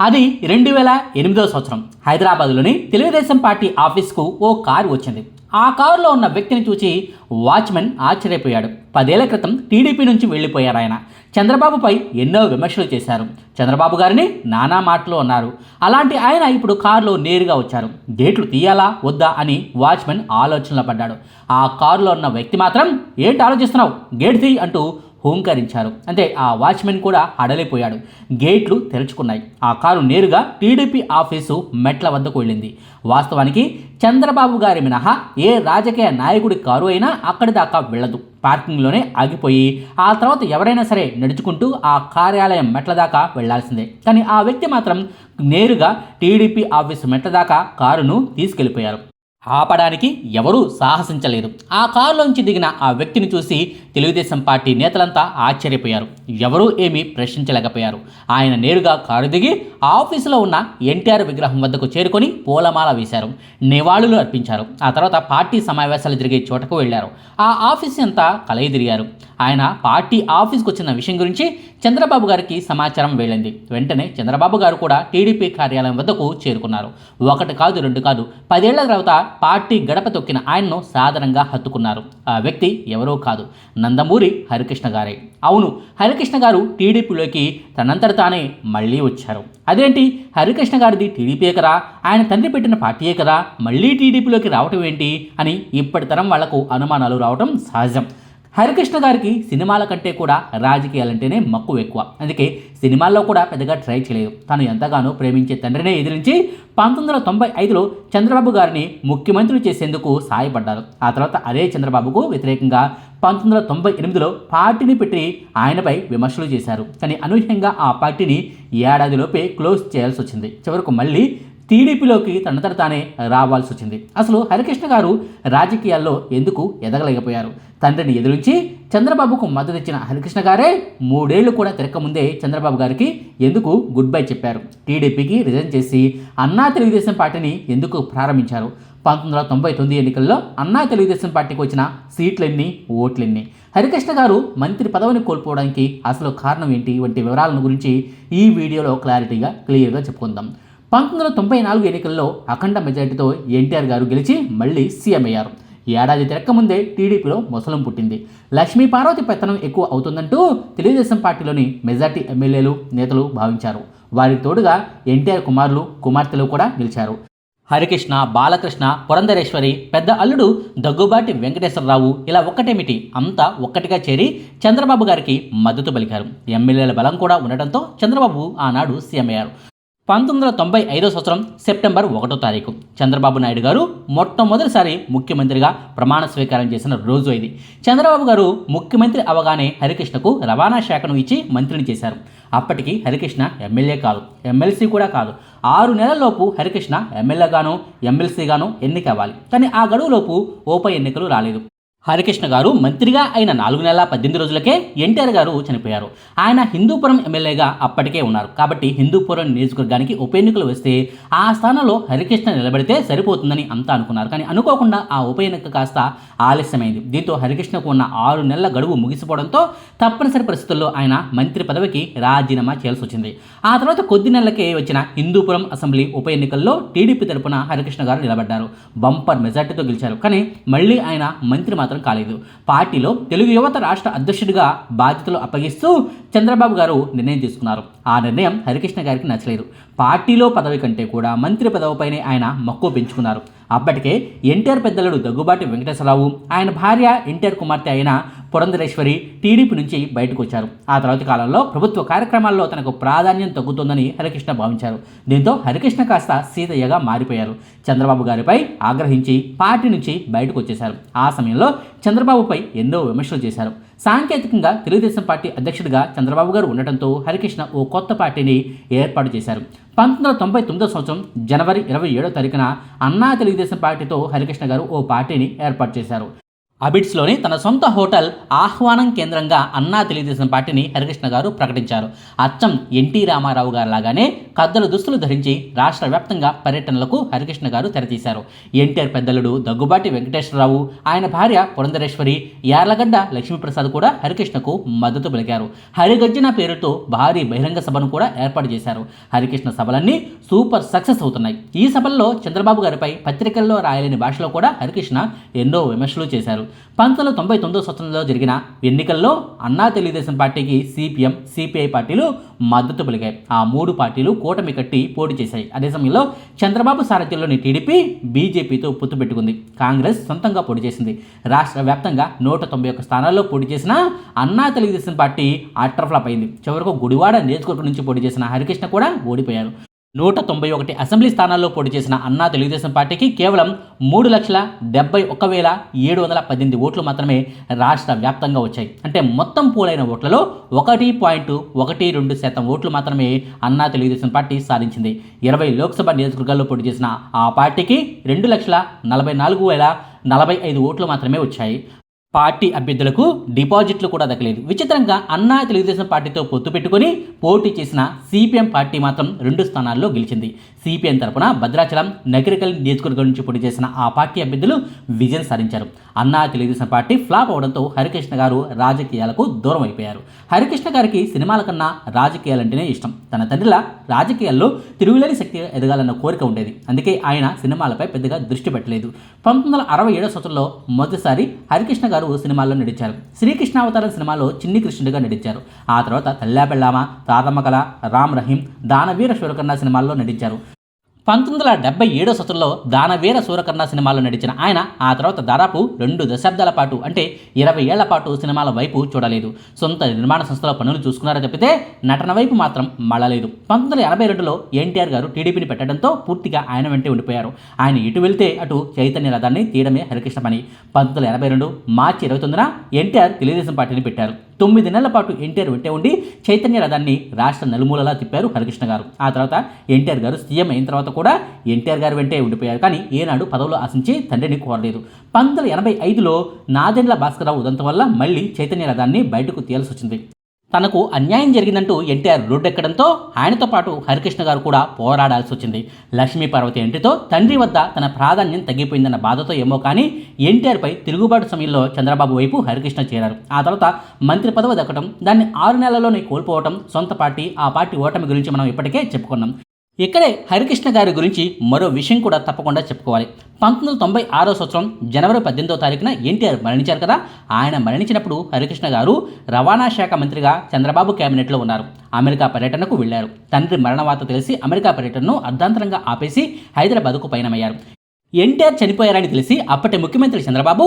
అది రెండు వేల ఎనిమిదో సంవత్సరం. హైదరాబాద్లోని తెలుగుదేశం పార్టీ ఆఫీస్కు ఓ కారు వచ్చింది. ఆ కారులో ఉన్న వ్యక్తిని చూసి వాచ్మెన్ ఆశ్చర్యపోయాడు. పదేళ్ళ క్రితం టీడీపీ నుంచి వెళ్ళిపోయారు ఆయన. చంద్రబాబుపై ఎన్నో విమర్శలు చేశారు. చంద్రబాబు గారిని నానా మాటలు అన్నారు. అలాంటి ఆయన ఇప్పుడు కారులో నేరుగా వచ్చారు. గేట్లు తీయాలా వద్దా అని వాచ్మెన్ ఆలోచనలో పడ్డాడు. ఆ కారులో ఉన్న వ్యక్తి మాత్రం ఏంటి ఆలోచిస్తున్నావు? గేట్ తీయి అంటూ హూంకరించారు. అంటే ఆ వాచ్మెన్ కూడా అడలిపోయాడు గేట్లు తెరుచుకున్నాయి. ఆ కారు నేరుగా టీడీపీ ఆఫీసు మెట్ల వద్దకు వెళ్ళింది. వాస్తవానికి చంద్రబాబు గారి మినహా ఏ రాజకీయ నాయకుడి కారు అయినా అక్కడి దాకా వెళ్ళదు. పార్కింగ్లోనే ఆగిపోయి ఆ తర్వాత ఎవరైనా సరే నడుచుకుంటూ ఆ కార్యాలయం మెట్ల దాకా వెళ్ళాల్సిందే కానీ ఆ వ్యక్తి మాత్రం నేరుగా టీడీపీ ఆఫీసు మెట్ల దాకా కారును తీసుకెళ్ళిపోయారు. ఆపడానికి ఎవరూ సాహసించలేదు. ఆ కారులోంచి దిగిన ఆ వ్యక్తిని చూసి తెలుగుదేశం పార్టీ నేతలంతా ఆశ్చర్యపోయారు. ఎవరూ ఏమీ ప్రశ్నించలేకపోయారు. ఆయన నేరుగా కారు దిగి ఆఫీసులో ఉన్న ఎన్టీఆర్ విగ్రహం వద్దకు చేరుకొని పూలమాల వేశారు. నివాళులు అర్పించారు. ఆ తర్వాత పార్టీ సమావేశాలు జరిగే చోటకు వెళ్ళారు ఆ ఆఫీస్ అంతా కలయిదిరిగారు. ఆయన పార్టీ ఆఫీస్కి వచ్చిన విషయం గురించి చంద్రబాబు గారికి సమాచారం వెళ్ళింది వెంటనే చంద్రబాబు గారు కూడా టీడీపీ కార్యాలయం వద్దకు చేరుకున్నారు. ఒకటి కాదు రెండు కాదు పదేళ్ళ తర్వాత పార్టీ గడప తొక్కిన ఆయన్ను సాధారణంగా హత్తుకున్నారు. ఆ వ్యక్తి ఎవరో కాదు. నందమూరి హరికృష్ణ గారే. అవును హరికృష్ణ గారు టీడీపీలోకి తనంతట తానే మళ్ళీ వచ్చారు. అదేంటి? హరికృష్ణ గారిది టీడీపీ కదా? ఆయన తండ్రి పెట్టిన పార్టీయే కదా? మళ్ళీ టీడీపీలోకి రావటం ఏంటి? అని ఇప్పటి తరం వాళ్ళకు అనుమానాలు రావటం సహజం. హరికృష్ణ గారికి సినిమాల కంటే కూడా రాజకీయాలంటేనే మక్కువ ఎక్కువ. అందుకే సినిమాల్లో కూడా పెద్దగా ట్రై చేయలేదు. తాను ఎంతగానో ప్రేమించే తండ్రినే ఎదిరించి పంతొమ్మిది వందల తొంభై ఐదులో చంద్రబాబు గారిని ముఖ్యమంత్రి చేసేందుకు సాయపడ్డారు. ఆ తర్వాత అదే చంద్రబాబుకు వ్యతిరేకంగా పంతొమ్మిది వందల తొంభై ఎనిమిదిలో పార్టీని పెట్టి ఆయనపై విమర్శలు చేశారు. కానీ అనూహ్యంగా ఆ పార్టీని ఏడాదిలోపే క్లోజ్ చేయాల్సి వచ్చింది. చివరకు మళ్ళీ టీడీపీలోకి తనంతట తానే రావాల్సి వచ్చింది. అసలు హరికృష్ణ గారు రాజకీయాల్లో ఎందుకు ఎదగలేకపోయారు? తండ్రిని ఎదిరించి చంద్రబాబుకు మద్దతు ఇచ్చిన హరికృష్ణ గారే మూడేళ్ళు కూడా తిరగకముందే చంద్రబాబు గారికి ఎందుకు గుడ్ బై చెప్పారు? టీడీపీకి రిజైన్ చేసి అన్నా తెలుగుదేశం పార్టీని ఎందుకు ప్రారంభించారు? పంతొమ్మిది వందల తొంభై తొమ్మిది ఎన్నికల్లో అన్నా తెలుగుదేశం పార్టీకి వచ్చిన సీట్లెన్ని ఓట్లెన్ని? హరికృష్ణ గారు మంత్రి పదవిని కోల్పోవడానికి అసలు కారణం ఏంటి? వంటి వివరాలను గురించి ఈ వీడియోలో క్లారిటీగా క్లియర్గా చెప్పుకుందాం. పంతొమ్మిది వందల తొంభై నాలుగు ఎన్నికల్లో అఖండ మెజార్టీతో ఎన్టీఆర్ గారు గెలిచి మళ్ళీ సీఎం అయ్యారు. ఏడాది తిరక్క ముందే టీడీపీలో ముసలం పుట్టింది. లక్ష్మీ పార్వతి పెత్తనం ఎక్కువ అవుతుందంటూ తెలుగుదేశం పార్టీలోని మెజార్టీ ఎమ్మెల్యేలు నేతలు భావించారు. వారికి తోడుగా ఎన్టీఆర్ కుమారులు కుమార్తెలు కూడా నిలిచారు. హరికృష్ణ బాలకృష్ణ పురంధరేశ్వరి పెద్ద అల్లుడు దగ్గుబాటి వెంకటేశ్వరరావు ఇలా ఒక్కటేమిటి? అంతా ఒక్కటిగా చేరి చంద్రబాబు గారికి మద్దతు పలికారు. ఎమ్మెల్యేల బలం కూడా ఉండటంతో చంద్రబాబు ఆనాడు సీఎం అయ్యారు. పంతొమ్మిది వందల తొంభై ఐదో సంవత్సరం సెప్టెంబర్ ఒకటో తారీఖు. చంద్రబాబు నాయుడు గారు మొట్టమొదటిసారి ముఖ్యమంత్రిగా ప్రమాణ స్వీకారం చేసిన రోజు ఇది. చంద్రబాబు గారు ముఖ్యమంత్రి అవగానే హరికృష్ణకు రవాణా శాఖను ఇచ్చి మంత్రిని చేశారు. అప్పటికి హరికృష్ణ ఎమ్మెల్యే కాదు ఎమ్మెల్సీ కూడా కాదు. ఆరు నెలల్లోపు హరికృష్ణ ఎమ్మెల్యేగాను ఎమ్మెల్సీగాను ఎన్నికవ్వాలి. కానీ ఆ గడువులోపు ఉప ఎన్నికలు రాలేదు. హరికృష్ణ గారు మంత్రిగా అయిన నాలుగు నెలల పద్దెనిమిది రోజులకే ఎన్టీఆర్ గారు చనిపోయారు. ఆయన హిందూపురం ఎమ్మెల్యేగా అప్పటికే ఉన్నారు. కాబట్టి హిందూపురం నియోజకవర్గానికి ఉప ఎన్నికలు వస్తే ఆ స్థానంలో హరికృష్ణ నిలబడితే సరిపోతుందని అంతా అనుకున్నారు. కానీ అనుకోకుండా ఆ ఉప ఎన్నిక కాస్త ఆలస్యమైంది. దీంతో హరికృష్ణకు ఉన్న ఆరు నెలల గడువు ముగిసిపోవడంతో తప్పనిసరి పరిస్థితుల్లో ఆయన మంత్రి పదవికి రాజీనామా చేయాల్సి వచ్చింది. ఆ తర్వాత కొద్ది నెలలకే వచ్చిన హిందూపురం అసెంబ్లీ ఉప ఎన్నికల్లో టీడీపీ తరపున హరికృష్ణ గారు నిలబడ్డారు. బంపర్ మెజార్టీతో గెలిచారు. కానీ మళ్ళీ ఆయన మంత్రి మాత్రం కాలేదు. పార్టీలో తెలుగు యువత రాష్ట్ర అధ్యక్షుడిగా బాధ్యతలు అప్పగిస్తూ చంద్రబాబు గారు నిర్ణయం తీసుకున్నారు. ఆ నిర్ణయం హరికృష్ణ గారికి నచ్చలేదు. పార్టీలో పదవి కంటే కూడా మంత్రి పదవిపైనే ఆయన మక్కువ పెంచుకున్నారు. అప్పటికే ఎన్టీఆర్ పెద్దలుడు దగ్గుబాటి వెంకటేశ్వరరావు ఆయన భార్య ఎన్టీఆర్ కుమార్తె అయిన పురంధరేశ్వరి టీడీపీ నుంచి బయటకు వచ్చారు ఆ తర్వాతి కాలంలో ప్రభుత్వ కార్యక్రమాల్లో తనకు ప్రాధాన్యం తగ్గుతోందని హరికృష్ణ భావించారు. దీంతో హరికృష్ణ కాస్త సీతయ్యగా మారిపోయారు. చంద్రబాబు గారిపై ఆగ్రహించి పార్టీ నుంచి బయటకు వచ్చేశారు ఆ సమయంలో చంద్రబాబుపై ఎన్నో విమర్శలు చేశారు. సాంకేతికంగా తెలుగుదేశం పార్టీ అధ్యక్షుడిగా చంద్రబాబు గారు ఉండటంతో హరికృష్ణ ఓ కొత్త పార్టీని ఏర్పాటు చేశారు. పంతొమ్మిది వందల తొంభై తొమ్మిదో సంవత్సరం జనవరి ఇరవై ఏడో తారీఖున అన్నా తెలుగుదేశం పార్టీతో హరికృష్ణ గారు ఓ పార్టీని ఏర్పాటు చేశారు. అబిడ్స్లోని తన సొంత హోటల్ ఆహ్వానం కేంద్రంగా అన్నా తెలుగుదేశం పార్టీని హరికృష్ణ గారు ప్రకటించారు. అచ్చం ఎన్టీ రామారావు గారు లాగానే కద్దలు దుస్తులు ధరించి రాష్ట్ర వ్యాప్తంగా పర్యటనలకు హరికృష్ణ గారు తెరతీశారు. ఎన్టీఆర్ పెద్దలుడు దగ్గుబాటి వెంకటేశ్వరరావు ఆయన భార్య పురంధరేశ్వరి యార్లగడ్డ లక్ష్మీప్రసాద్ కూడా హరికృష్ణకు మద్దతు పలికారు. హరిగర్జన పేరుతో భారీ బహిరంగ సభను కూడా ఏర్పాటు చేశారు. హరికృష్ణ సభలన్నీ సూపర్ సక్సెస్ అవుతున్నాయి. ఈ సభల్లో చంద్రబాబు గారిపై పత్రికల్లో రాయలేని భాషలో కూడా హరికృష్ణ ఎన్నో విమర్శలు చేశారు. పంతొమ్మిది వందల తొంభై తొమ్మిదో సంవత్సరంలో జరిగిన ఎన్నికల్లో అన్నా తెలుగుదేశం పార్టీకి సిపిఎం సిపిఐ పార్టీలు మద్దతు పలికాయి. ఆ మూడు పార్టీలు కూటమి కట్టి పోటీ చేశాయి. అదే సమయంలో చంద్రబాబు సారథ్యంలోని టీడీపీ బీజేపీతో పొత్తు పెట్టుకుంది. కాంగ్రెస్ సొంతంగా పోటీ చేసింది. రాష్ట్ర వ్యాప్తంగా నూట తొంభై ఒక్క స్థానాల్లో పోటీ చేసిన అన్నా తెలుగుదేశం పార్టీ అట్రఫ్లాప్ అయింది. చివరకు గుడివాడ నియోజకవర్గం నుంచి పోటీ చేసిన హరికృష్ణ కూడా ఓడిపోయారు. నూట తొంభై ఒకటి అసెంబ్లీ స్థానాల్లో పోటీ చేసిన అన్నా తెలుగుదేశం పార్టీకి కేవలం మూడు లక్షల డెబ్బై ఒక్క వేల ఏడు వందల పద్దెనిమిది ఓట్లు మాత్రమే రాష్ట్ర వ్యాప్తంగా వచ్చాయి. అంటే మొత్తం పోలైన ఓట్లలో ఒకటి పాయింట్ ఒకటి రెండు శాతం ఓట్లు మాత్రమే అన్నా తెలుగుదేశం పార్టీ సాధించింది. ఇరవై లోక్సభ నియోజకవర్గాల్లో పోటీ చేసిన ఆ పార్టీకి రెండు లక్షల నలభై నాలుగు వేల నలభై ఐదు ఓట్లు మాత్రమే వచ్చాయి. పార్టీ అభ్యర్థులకు డిపాజిట్లు కూడా దక్కలేదు. విచిత్రంగా అన్నా తెలుగుదేశం పార్టీతో పొత్తు పెట్టుకుని పోటీ చేసిన సిపిఎం పార్టీ మాత్రం రెండు స్థానాల్లో గెలిచింది. సిపిఎం తరపున భద్రాచలం నగరికల్ నియోజకవర్గం నుంచి పోటీ చేసిన ఆ పార్టీ అభ్యర్థులు విజయం సాధించారు. అన్నా తెలుగుదేశం పార్టీ ఫ్లాప్ అవడంతో హరికృష్ణ గారు రాజకీయాలకు దూరం అయిపోయారు. హరికృష్ణ గారికి సినిమాల కన్నా రాజకీయాలంటేనే ఇష్టం. తన తండ్రిలా రాజకీయాల్లో తిరుగులేని శక్తి ఎదగాలన్న కోరిక ఉండేది. అందుకే ఆయన సినిమాలపై పెద్దగా దృష్టి పెట్టలేదు. పంతొమ్మిది వందల అరవై ఏడో సంవత్సరంలో మొదటిసారి హరికృష్ణ గారు సినిమాల్లో నటించారు. శ్రీకృష్ణావతారం సినిమాలో చిన్ని కృష్ణుడిగా నటించారు. ఆ తర్వాత తల్లాపెళ్ళామ తాతమ్మ కళ రామ్ రహీం దానవీర శివకన్న సినిమాల్లో నటించారు. పంతొమ్మిది వందల డెబ్బై ఏడో సంవత్సరంలో దానవీర సూరకర్ణ సినిమాలో నడిచిన ఆయన ఆ తర్వాత దాదాపు రెండు దశాబ్దాల పాటు అంటే ఇరవై ఏళ్ళ పాటు సినిమాల వైపు చూడలేదు. సొంత నిర్మాణ సంస్థలో పనులు చూసుకున్నారో తప్పితే నటన వైపు మాత్రం మళ్ళలేదు. పంతొమ్మిది వందల ఎనభై రెండులో ఎన్టీఆర్ గారు టీడీపీని పెట్టడంతో పూర్తిగా ఆయన వెంటే ఉండిపోయారు. ఆయన ఇటు వెళ్తే అటు చైతన్య రథాన్ని తీయడమే హరికృష్ణ పని. పంతొమ్మిది వందల ఎనభై రెండు మార్చి ఇరవై తొమ్మిదిన ఎన్టీఆర్ తెలుగుదేశం పార్టీని పెట్టారు. తొమ్మిది నెలల పాటు ఎన్టీఆర్ వెంటే ఉండి చైతన్య రథాన్ని రాష్ట్ర నలుమూలలా తిప్పారు హరికృష్ణ గారు. ఆ తర్వాత ఎన్టీఆర్ గారు సీఎం అయిన తర్వాత కూడా ఎన్టీఆర్ గారు వెంటే ఉండిపోయారు. కానీ ఏనాడు పదవులు ఆశించి తండ్రిని కోరలేదు. పంతొమ్మిది వందల ఎనభై ఐదులో నాదెండ్ల భాస్కరరావు ఉదంతం వల్ల మళ్ళీ చైతన్య రథాన్ని బయటకు తీయాల్సి వచ్చింది తనకు అన్యాయం జరిగిందంటూ ఎన్టీఆర్ రోడ్డెక్కడంతో ఆయనతో పాటు హరికృష్ణ గారు కూడా పోరాడాల్సి వచ్చింది లక్ష్మీ పార్వతి ఎంట్రీతో తండ్రి వద్ద తన ప్రాధాన్యం తగ్గిపోయిందన్న బాధతో ఏమో కానీ ఎన్టీఆర్పై తిరుగుబాటు సమయంలో చంద్రబాబు వైపు హరికృష్ణ చేరారు. ఆ తర్వాత మంత్రి పదవి దక్కడం దాన్ని ఆరు నెలల్లోనే కోల్పోవడం సొంత పార్టీ ఆ పార్టీ ఓటమి గురించి మనం ఇప్పటికే చెప్పుకున్నాం. ఇక్కడే హరికృష్ణ గారి గురించి మరో విషయం కూడా తప్పకుండా చెప్పుకోవాలి. పంతొమ్మిది వందల తొంభై ఆరో సంవత్సరం జనవరి పద్దెనిమిదో తారీఖున ఎన్టీఆర్ మరణించారు కదా? ఆయన మరణించినప్పుడు హరికృష్ణ గారు రవాణా శాఖ మంత్రిగా చంద్రబాబు కేబినెట్లో ఉన్నారు. అమెరికా పర్యటనకు వెళ్ళారు తండ్రి మరణ వార్త తెలిసి అమెరికా పర్యటనను అర్ధాంతరంగా ఆపేసి హైదరాబాద్కు పయనమయ్యారు. ఎన్టీఆర్ చనిపోయారని తెలిసి అప్పటి ముఖ్యమంత్రి చంద్రబాబు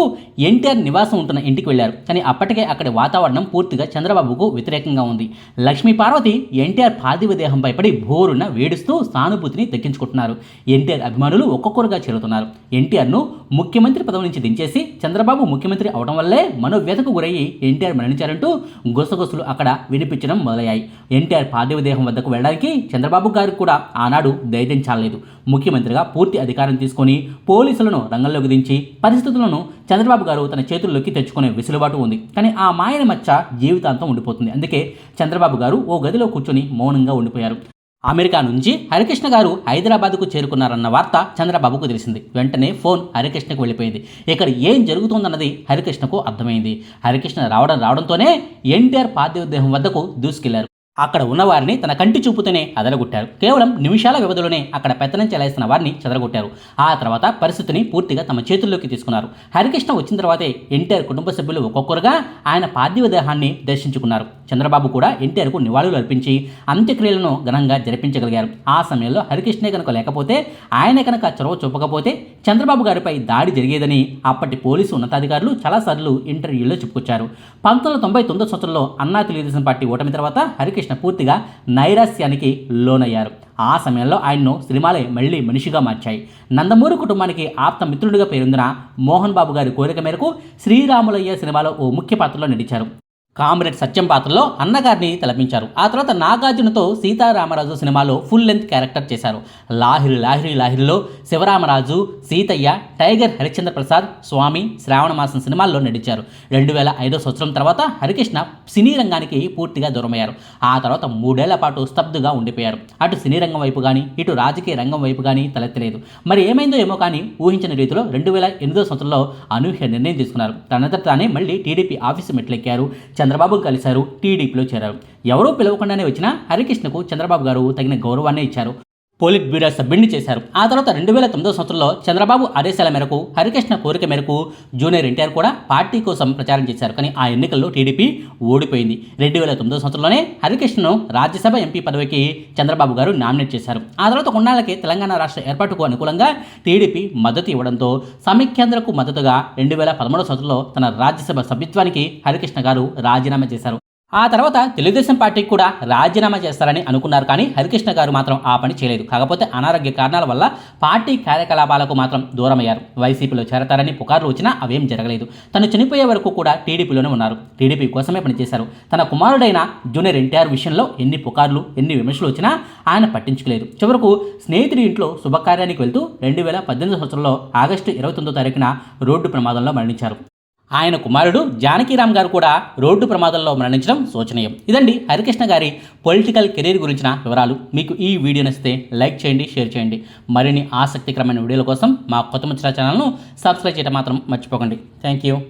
ఎన్టీఆర్ నివాసం ఉంటున్న ఇంటికి వెళ్ళారు కానీ అప్పటికే అక్కడి వాతావరణం పూర్తిగా చంద్రబాబుకు వ్యతిరేకంగా ఉంది. లక్ష్మీ పార్వతి ఎన్టీఆర్ పార్థివ దేహంపై పడి భోరున వేడుస్తూ సానుభూతిని దక్కించుకుంటున్నారు ఎన్టీఆర్ అభిమానులు ఒక్కొక్కరుగా చేరుతున్నారు. ఎన్టీఆర్ను ముఖ్యమంత్రి పదవి నుంచి దించేసి చంద్రబాబు ముఖ్యమంత్రి అవడం వల్లే మనోవ్యతకు గురయ్యి ఎన్టీఆర్ మరణించారంటూ గుసగుసలు అక్కడ వినిపించడం మొదలయ్యాయి. ఎన్టీఆర్ పార్థివ దేహం వద్దకు వెళ్ళడానికి చంద్రబాబు గారికి కూడా ఆనాడు ధైర్యం చాలలేదు. ముఖ్యమంత్రిగా పూర్తి అధికారం తీసుకొని పోలీసులను రంగంలోకి దించి పరిస్థితులను చంద్రబాబు గారు తన చేతుల్లోకి తెచ్చుకునే వెసులుబాటు ఉంది. కానీ ఆ మాయన మచ్చ జీవితాంతం ఉండిపోతుంది. అందుకే చంద్రబాబు గారు ఓ గదిలో కూర్చొని మౌనంగా ఉండిపోయారు. అమెరికా నుంచి హరికృష్ణ గారు హైదరాబాద్కు చేరుకున్నారన్న వార్త చంద్రబాబుకు తెలిసింది. వెంటనే ఫోన్ హరికృష్ణకు వెళ్ళిపోయింది. ఇక్కడ ఏం జరుగుతుందన్నది హరికృష్ణకు అర్థమైంది. హరికృష్ణ రావడం రావడంతోనే ఎన్టీఆర్ పార్థివ దేహం వద్దకు దూసుకెళ్ళారు. అక్కడ ఉన్నవారిని తన కంటి చూపుతోనే అదలగొట్టారు కేవలం నిమిషాల వ్యవధిలోనే అక్కడ పెత్తనం చెలాయిస్తున్న వారిని చెదరగొట్టారు. ఆ తర్వాత పరిస్థితిని పూర్తిగా తమ చేతుల్లోకి తీసుకున్నారు. హరికృష్ణ వచ్చిన తర్వాతే ఎన్టీఆర్ కుటుంబ సభ్యులు ఒక్కొక్కరుగా ఆయన పార్థివ దేహాన్ని దర్శించుకున్నారు. చంద్రబాబు కూడా ఎన్టీఆర్కు నివాళులు అర్పించి అంత్యక్రియలను ఘనంగా జరిపించగలిగారు. ఆ సమయంలో హరికృష్ణే కనుక లేకపోతే ఆయన కనుక చొరవ చూపకపోతే చంద్రబాబు గారిపై దాడి జరిగేదని అప్పటి పోలీసు ఉన్నతాధికారులు చాలాసార్లు ఇంటర్వ్యూలో చెప్పుకొచ్చారు. పంతొమ్మిది వందల తొంభై తొమ్మిదో సంవత్సరంలో అన్నా తెలుగుదేశం పార్టీ ఓటమి తర్వాత హరికృష్ణ పూర్తిగా నైరాస్యానికి లోనయ్యారు. ఆ సమయంలో ఆయన్ను సినిమాలే మళ్ళీ మనిషిగా మార్చాయి. నందమూరి కుటుంబానికి ఆప్త మిత్రుడిగా పేరొందిన మోహన్ బాబు గారి కోరిక మేరకు శ్రీరాములయ్య సినిమాలో ఓ ముఖ్య పాత్రలో నటించారు. కామ్రేడ్ సత్యం పాత్రలో అన్నగారిని తలపించారు. ఆ తర్వాత నాగార్జునతో సీతారామరాజు సినిమాలో ఫుల్ లెంత్ క్యారెక్టర్ చేశారు. లాహిరి లాహిరి లాహిరిలో శివరామరాజు సీతయ్య టైగర్ హరిశ్చంద్ర ప్రసాద్ స్వామి శ్రావణమాసం సినిమాల్లో నటించారు. రెండు వేల ఐదో సంవత్సరం తర్వాత హరికృష్ణ సినీ రంగానికి పూర్తిగా దూరమయ్యారు. ఆ తర్వాత మూడేళ్ళ పాటు స్తబ్దుగా ఉండిపోయారు. అటు సినీ రంగం వైపు కానీ ఇటు రాజకీయ రంగం వైపు కానీ తలెత్తలేదు. మరి ఏమైందో ఏమో కానీ ఊహించిన రీతిలో రెండు వేల ఎనిమిదో సంవత్సరంలో అనూహ్య నిర్ణయం తీసుకున్నారు. తనంతట తానే మళ్ళీ టీడీపీ ఆఫీసు మెట్లెక్కారు. చంద్రబాబు కలిశారు టీడీపీలో చేరారు. ఎవరూ పిలవకుండానే వచ్చిన హరికృష్ణకు చంద్రబాబు గారు తగిన గౌరవాన్ని ఇచ్చారు. పోలిట్ బ్యూరో సభ్యుడిని చేశారు. ఆ తర్వాత రెండు వేల తొమ్మిదో సంవత్సరంలో చంద్రబాబు ఆదేశాల మేరకు హరికృష్ణ కోరిక మేరకు జూనియర్ ఎన్టీఆర్ కూడా పార్టీ కోసం ప్రచారం చేశారు. కానీ ఆ ఎన్నికల్లో టీడీపీ ఓడిపోయింది. రెండు వేల తొమ్మిదో సంవత్సరంలోనే హరికృష్ణను రాజ్యసభ ఎంపీ పదవికి చంద్రబాబు గారు నామినేట్ చేశారు. ఆ తర్వాత కొన్నాళ్ళకి తెలంగాణ రాష్ట్ర ఏర్పాటుకు అనుకూలంగా టీడీపీ మద్దతు ఇవ్వడంతో సమైక్యాంధ్రకు మద్దతుగా రెండు వేల పదమూడో సంవత్సరంలో తన రాజ్యసభ సభ్యత్వానికి హరికృష్ణ గారు రాజీనామా చేశారు. ఆ తర్వాత తెలుగుదేశం పార్టీకి కూడా రాజీనామా చేస్తారని అనుకున్నారు కానీ హరికృష్ణ గారు మాత్రం ఆ పని చేయలేదు. కాకపోతే అనారోగ్య కారణాల వల్ల పార్టీ కార్యకలాపాలకు మాత్రం దూరమయ్యారు. వైసీపీలో చేరతారని పుకార్లు వచ్చినా అవేం జరగలేదు. తను చనిపోయే వరకు కూడా టీడీపీలోనే ఉన్నారు. టీడీపీ కోసమే పనిచేశారు. తన కుమారుడైన జూనియర్ ఎన్టీఆర్ విషయంలో ఎన్ని పుకార్లు ఎన్ని విమర్శలు వచ్చినా ఆయన పట్టించుకోలేదు. చివరకు స్నేహితుడి ఇంట్లో శుభకార్యానికి వెళ్తూ రెండు వేల పద్దెనిమిది సంవత్సరంలో ఆగస్టు ఇరవై తొమ్మిదో తారీఖున రోడ్డు ప్రమాదంలో మరణించారు. ఆయన కుమారుడు జానకీరామ్ గారు కూడా రోడ్డు ప్రమాదంలో మరణించడం శోచనీయం. ఇదండి హరికృష్ణ గారి పొలిటికల్ కెరీర్ గురించిన వివరాలు. మీకు ఈ వీడియో నచ్చితే లైక్ చేయండి షేర్ చేయండి. మరిన్ని ఆసక్తికరమైన వీడియోల కోసం మా కొత్త ముచ్చట ఛానల్ను సబ్స్క్రైబ్ చేయడం మాత్రం మర్చిపోకండి. Thank you